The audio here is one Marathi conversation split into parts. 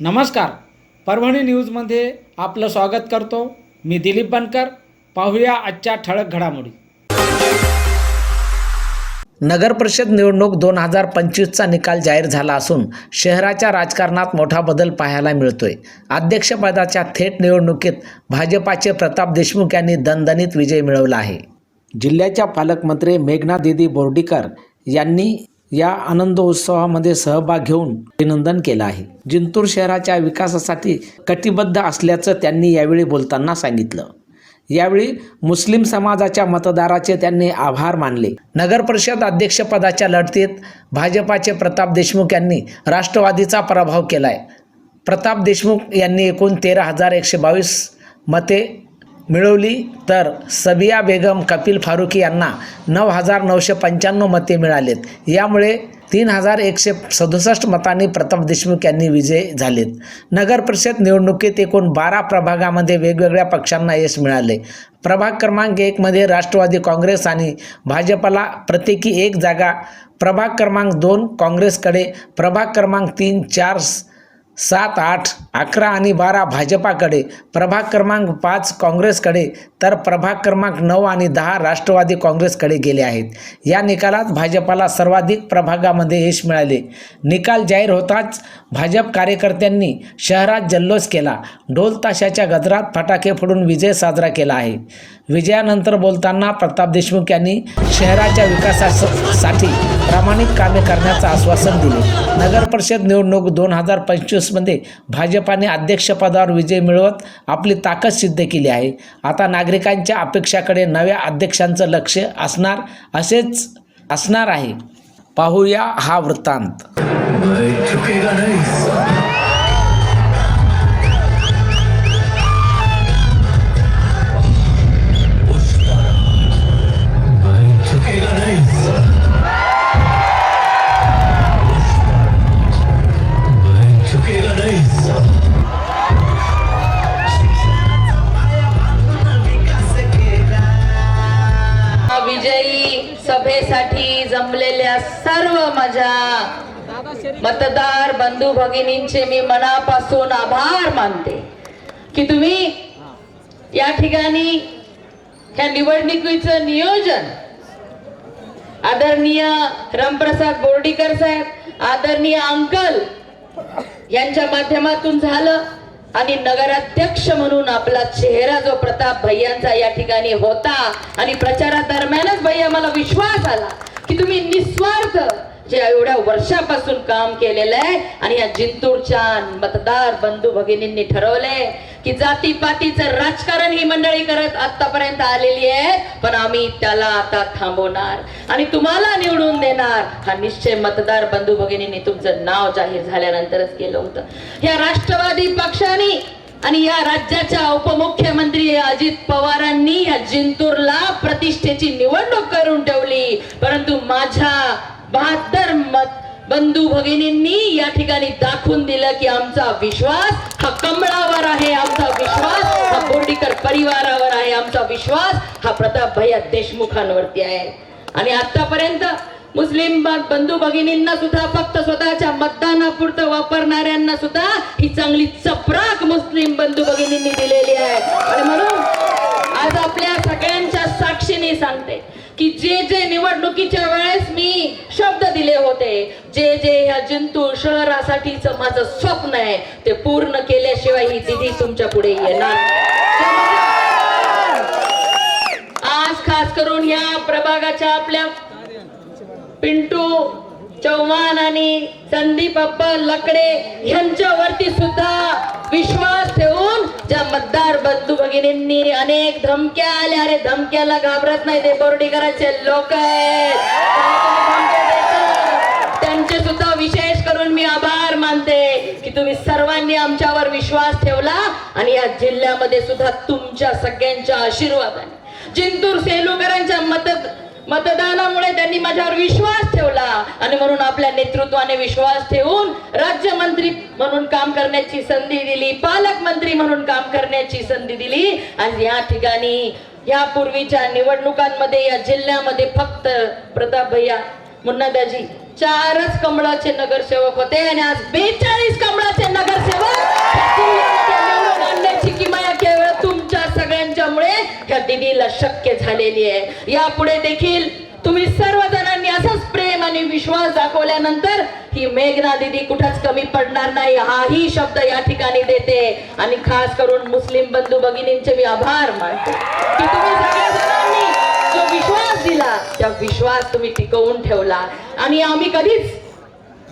नमस्कार. परभणी न्यूजमध्ये आपलं स्वागत करतो. मी दिलीप बनकर. पाहूया आजच्या ठळक घडामोडी. नगर परिषद निवडणूक दोन हजार पंचवीसचा निकाल जाहीर झाला असून शहराच्या राजकारणात मोठा बदल पाहायला मिळतोय. अध्यक्षपदाच्या थेट निवडणुकीत भाजपाचे प्रताप देशमुख यांनी दणदणीत विजय मिळवला आहे. जिल्ह्याच्या पालकमंत्री मेघना दिदी बोर्डीकर यांनी या आनंद उत्सवामध्ये सहभाग घेऊन अभिनंदन केलं आहे. जिंतूर शहराच्या विकासासाठी कटिबद्ध असल्याचं त्यांनी यावेळी बोलताना सांगितलं. यावेळी मुस्लिम समाजाच्या मतदाराचे त्यांनी आभार मानले. नगर परिषद अध्यक्षपदाच्या लढतीत भाजपाचे प्रताप देशमुख यांनी राष्ट्रवादीचा पराभव केलाय. प्रताप देशमुख यांनी एकूण तेरा हजार एकशे बावीस मते मिळवली तर सबिया बेगम कपिल फारुकी यांना नऊ हजार नऊशे पंच्याण्णव मते मिळालेत. यामुळे तीन हजार एकशे सदुसष्ट मतांनी प्रताप देशमुख यांनी विजय झालेत. नगर परिषद निवडणुकीत एकूण बारा प्रभागामध्ये वेगवेगळ्या पक्षांना यश मिळाले. प्रभाग क्रमांक एकमध्ये राष्ट्रवादी काँग्रेस आणि भाजपला प्रत्येकी एक जागा. प्रभाग क्रमांक दोन काँग्रेसकडे. प्रभाग क्रमांक तीन चार सात आठ अकरा आणि बारा भाजपाकडे प्रभाग क्रमांक पाच काँग्रेसकडे तर प्रभाग क्रमांक नऊ आणि दहा राष्ट्रवादी काँग्रेसकडे गेले आहेत. या निकालात भाजपाला सर्वाधिक प्रभागामध्ये यश मिळाले. निकाल जाहीर होताच भाजप कार्यकर्त्यांनी शहरात जल्लोष केला. ढोल ताशाच्या गजरात फटाके फोडून विजय साजरा केला आहे. विजयानंतर बोलताना प्रताप देशमुख यांनी शहराच्या विकासासाठी प्रामाणिक कामे करण्याचं आश्वासन दिले. नगर परिषद निवडणूक दोन हजार पंचवीस पंचवीसमध्ये भाजपाने अध्यक्षपदावर विजय मिळवत आपली ताकद सिद्ध केली आहे. आता नागरिकांच्या अपेक्षाकडे नव्या अध्यक्षांचं लक्ष असणार असेच असणार आहे. पाहूया हा वृत्तांत. जमलेल्या सर्व माझ्या मतदार बंधू भगिनींचे मी मनापासून आभार मानते. की तुम्ही या ठिकाणी ह्या निवडणुकीचं नियोजन आदरणीय रामप्रसाद बोर्डीकर साहेब आदरणीय अंकल यांच्या माध्यमातून झालं आणि नगराध्यक्ष म्हणून आपला चेहरा जो प्रताप भैयांचा या ठिकाणी होता आणि प्रचारा दरम्यानच भैया मला विश्वास आला. की तुम्ही निस्वार्थ जे एवढ्या वर्षापासून काम केलेलं आहे आणि या जिंतूरच्या मतदार बंधू भगिनींनी ठरवले की जातीपातीचं राजकारण ही मंडळी करत आतापर्यंत आलेली आहे पण आम्ही त्याला आता थांबवणार. आणि तुम्हाला निवडून देणार. हा निश्चय मतदार बंधू भगिनींनी तुमचं नाव जाहीर झाल्यानंतरच केलं होतं. या राष्ट्रवादी पक्षाने आणि या राज्याच्या उपमुख्यमंत्री अजित पवारांनी या जिंतूरला प्रतिष्ठेची निवडणूक करून ठेवली. परंतु माझ्या बहात्तर मत बंधू भगिनींनी या ठिकाणी दाखवून दिलं की आमचा विश्वास हा कमळावर आहे आमचा विश्वास हा बोर्डीकर परिवारावर आहे आमचा विश्वास हा प्रताप भैया देशमुखांवरती आहे. आणि आतापर्यंत मुस्लिम बंधू भगिनींना सुद्धा फक्त स्वतःच्या मतदानापुरतं वापरणाऱ्यांना सुद्धा ही चांगली चपराक मुस्लिम बंधू भगिनींनी दिलेली आहे. आणि म्हणून आज आपल्या सगळ्यांच्या साक्षीने सांगते की जे जे निवडणुकीच्या वेळेस मी शब्द दिले होते जे जे ह्या जिंतूर शहरासाठीच माझं स्वप्न आहे ते पूर्ण केल्याशिवाय ही दिदी तुमच्यापुढे येणार आज खास करून या प्रभागाच्या आपल्या पिंटू चव्हाण आणि संदीप अप्पा लकडे यांच्यावरती सुद्धा विश्वास ठेवून ज्या मतदार बंधू भगिनींनी अनेक धमक्या आल्या. अरे धमक्याला घाबरत नाही ते बोर्डीकरांचे लोक आहेत. त्यांचे सुद्धा विशेष करून मी आभार मानते की तुम्ही सर्वांनी आमच्यावर विश्वास ठेवला आणि या जिल्ह्यामध्ये सुद्धा तुमच्या सगळ्यांच्या आशीर्वादाने. जिंतूर सेलूकरांच्या मदत मतदानामुळे त्यांनी माझ्यावर विश्वास ठेवला. आणि म्हणून आपल्या नेतृत्वाने विश्वास ठेवून राज्यमंत्री म्हणून काम करण्याची संधी दिली पालकमंत्री म्हणून काम करण्याची संधी दिली. आणि या ठिकाणी या पूर्वीच्या निवडणुकांमध्ये या जिल्ह्यामध्ये फक्त प्रताप भैया मुन्नादाजी चारच कमळाचे नगरसेवक होते आणि आज बेचाळीस कमळ ह्या शक्य झालेली आहे. यापुढे देखील तुम्ही सर्व जणांनी असंच प्रेम आणि विश्वास दाखवल्यानंतर ही मेघना दिदी कुठंच कमी पडणार नाही हाही शब्द या ठिकाणी देते. आणि खास करून मुस्लिम बंधू भगिनींचे मी आभार मानते. की तुम्ही सगळ्या जणांनी जो विश्वास दिला त्या विश्वास तुम्ही टिकवून ठेवला. आणि आम्ही कधीच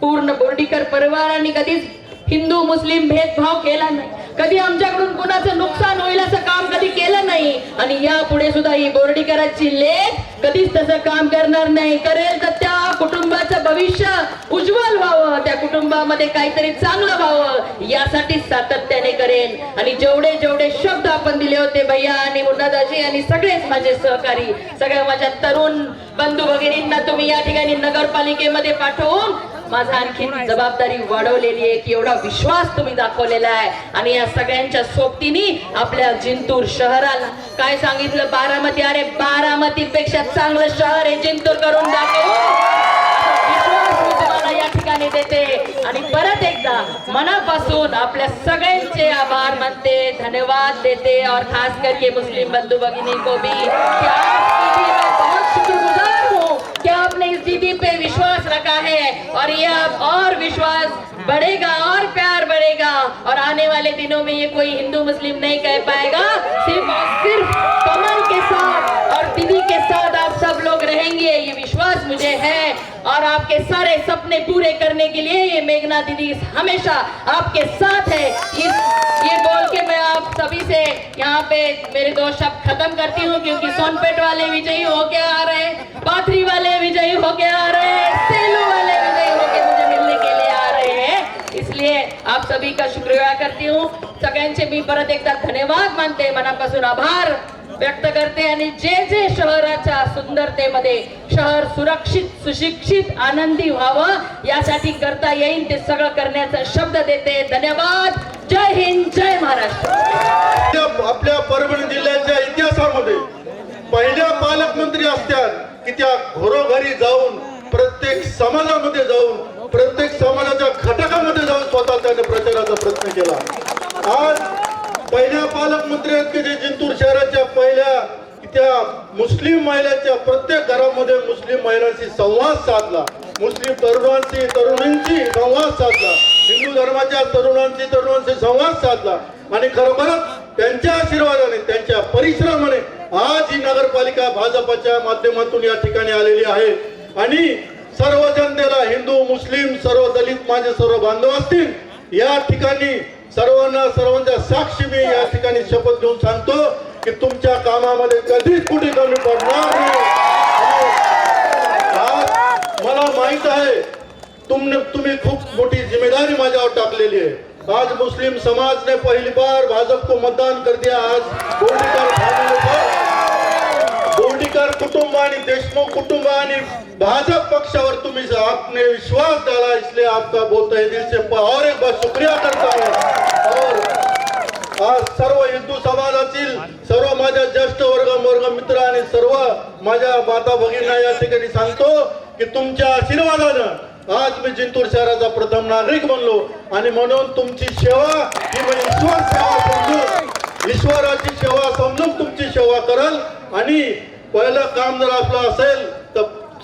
पूर्ण बोर्डीकर परिवार आणि कधीच हिंदू मुस्लिम भेदभाव केला नाही. कधी आमच्याकडून कुणाचं नुकसान होईल असं काम कधी केलं नाही. आणि यापुढे सुद्धा ही बोर्डीकरांची लेख कधीच तसं काम करणार नाही. करेल तर त्या कुटुंबाचं भविष्य उज्ज्वल व्हावं त्या कुटुंबामध्ये काहीतरी चांगलं व्हावं यासाठी सातत्याने करेन आणि जेवढे जेवढे शब्द आपण दिले होते भैया आणि मुन्नादाजी आणि सगळेच माझे सहकारी सगळ्या माझ्या तरुण बंधू भगिनींना तुम्ही या ठिकाणी नगरपालिकेमध्ये पाठवून माझा आणखी जबाबदारी वाढवलेली आहे की एवढा विश्वास तुम्ही दाखवलेला आहे. आणि या सगळ्यांच्या सोबतीने आपल्या जिंतूर शहराला काय सांगितलं? बारामती अरे बारामती पेक्षा चांगलं शहर हे जिंतूर करून दाखवू. या ठिकाणी देते. आणि परत एकदा मनापासून आपल्या सगळ्यांचे आभार मानते धन्यवाद देते. और खास करके मुस्लिम बंधू भगिनी को भी. क्या मैं बहुत शुक्रगुजार हो हूँ आपने इस दीदी पे रखा है और ये अब और विश्वास बढ़ेगा, और प्यार बढ़ेगा। और आने वाले दिनों में ये कोई हिंदू मुस्लिम नहीं कह पाएगा। सिर्फ़ और सिर्फ़ कमल के साथ सब लोग रहेंगे, ये विश्वास मुझे है। और आपके सारे सपने पूरे करने के लिए ये मेघना दीदी हमेशा आपके साथ है। इस ये बोल के मैं आप सभी से यहाँ पे मेरे दो शब्द खत्म करती हूँ, क्योंकि सोनपेट वाले विजयी होके आ रहे हैं, पाथरी वाले विजयी होके आ रहे हैं, सेलू वाले विजयी होके मुझे मिलने के लिए आ रहे हैं। इसलिए आप सभी का शुक्रिया करती हूँ। सगळ्यांचे मी परत एकदा धन्यवाद मानते मनापासून आभार। व्यक्त करते आणि जे जे शहराच्या सुंदरतेमध्ये शहर सुरक्षित सुशिक्षित आनंदी व्हावं यासाठी करता येईल ते सगळं करण्याचा शब्द देते. धन्यवाद. जय हिंद जय महाराष्ट्र. आपल्या- परभणी जिल्ह्याच्या इतिहासामध्ये पहिल्या पालकमंत्री असतात की त्या घरोघरी जाऊन प्रत्येक समाजामध्ये जाऊन प्रत्येक समाजाच्या घटकामध्ये जाऊन स्वतः त्याने प्रचाराचा प्रयत्न केला. पालकमंत्री आहेत की जे जिंतूर शहराच्या पहिल्या त्या मुस्लिम महिलांच्या प्रत्येक घरामध्ये मुस्लिम महिलांशी संवाद साधला. मुस्लिम तरुणांशी तरुणींशी संवाद साधला. हिंदू धर्माच्या तरुणांशी तरुणांशी संवाद साधला. आणि खरोखरच त्यांच्या आशीर्वादाने त्यांच्या परिश्रमाने आज ही नगरपालिका भाजपच्या माध्यमातून या ठिकाणी आलेली आहे. आणि सर्व जनतेला हिंदू मुस्लिम सर्व दलित माझे सर्व बांधव असतील या ठिकाणी सर्वांना सर्वांच्या साक्षी मी या ठिकाणी शपथ घेऊन सांगतो की तुमच्या कामामध्ये कधीच कुठे कमी पडणार नाही. मला माहीत आहे तुमने तुम्ही खूप मोठी जिम्मेदारी माझ्यावर टाकलेली आहे. आज मुस्लिम समाज ने पहिली बार भाजप को मतदान कर दिया. आज बोर्डीकर बोर्डीकर कुटुंब आणि देशमुख कुटुंब आणि भाजप पक्षावर तुम्ही आपने विश्वास डाला इसलिए आपका बोलता है दिल से और एक बार शुक्रिया करता हूँ. आज सर्व हिंदू समाजातील सर्व माझ्या ज्येष्ठ वर्ग वर्ग मित्र आणि सर्व माझ्या माता भगिनींना या ठिकाणी सांगतो की तुमच्या आशीर्वादानं आज मी जिंतूर शहराचा प्रथम नागरिक बनलो आणि म्हणून तुमची सेवा ही ईश्वर सेवा समजून ईश्वराची सेवा समजून तुमची सेवा करल. आणि पहिलं काम जर आपलं असेल तर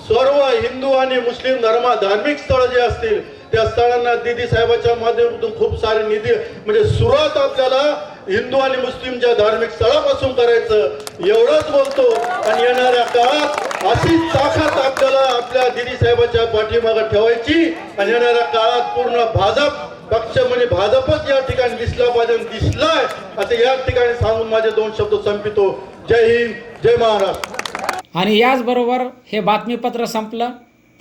सर्व हिंदू आणि मुस्लिम धर्मा धार्मिक स्थळ जे असतील त्या स्थळांना दिदी साहेबाच्या माध्यमातून खूप सारे निधी म्हणजे सुरुवात आपल्याला हिंदू आणि मुस्लिमच्या धार्मिक स्थळापासून करायचं एवढंच बोलतो. आणि येणाऱ्या काळात अशी ताकद आपल्याला आपल्या दिदी साहेबाच्या पाठीमागे ठेवायची. आणि येणाऱ्या काळात पूर्ण भाजप पक्ष म्हणजे भाजपच या ठिकाणी दिसला पाहिजे दिसलाय. असं या ठिकाणी सांगून माझे दोन शब्द संपितो. जय हिंद जय महाराष्ट्र. आणि याचबरोबर हे बातमीपत्र संपलं.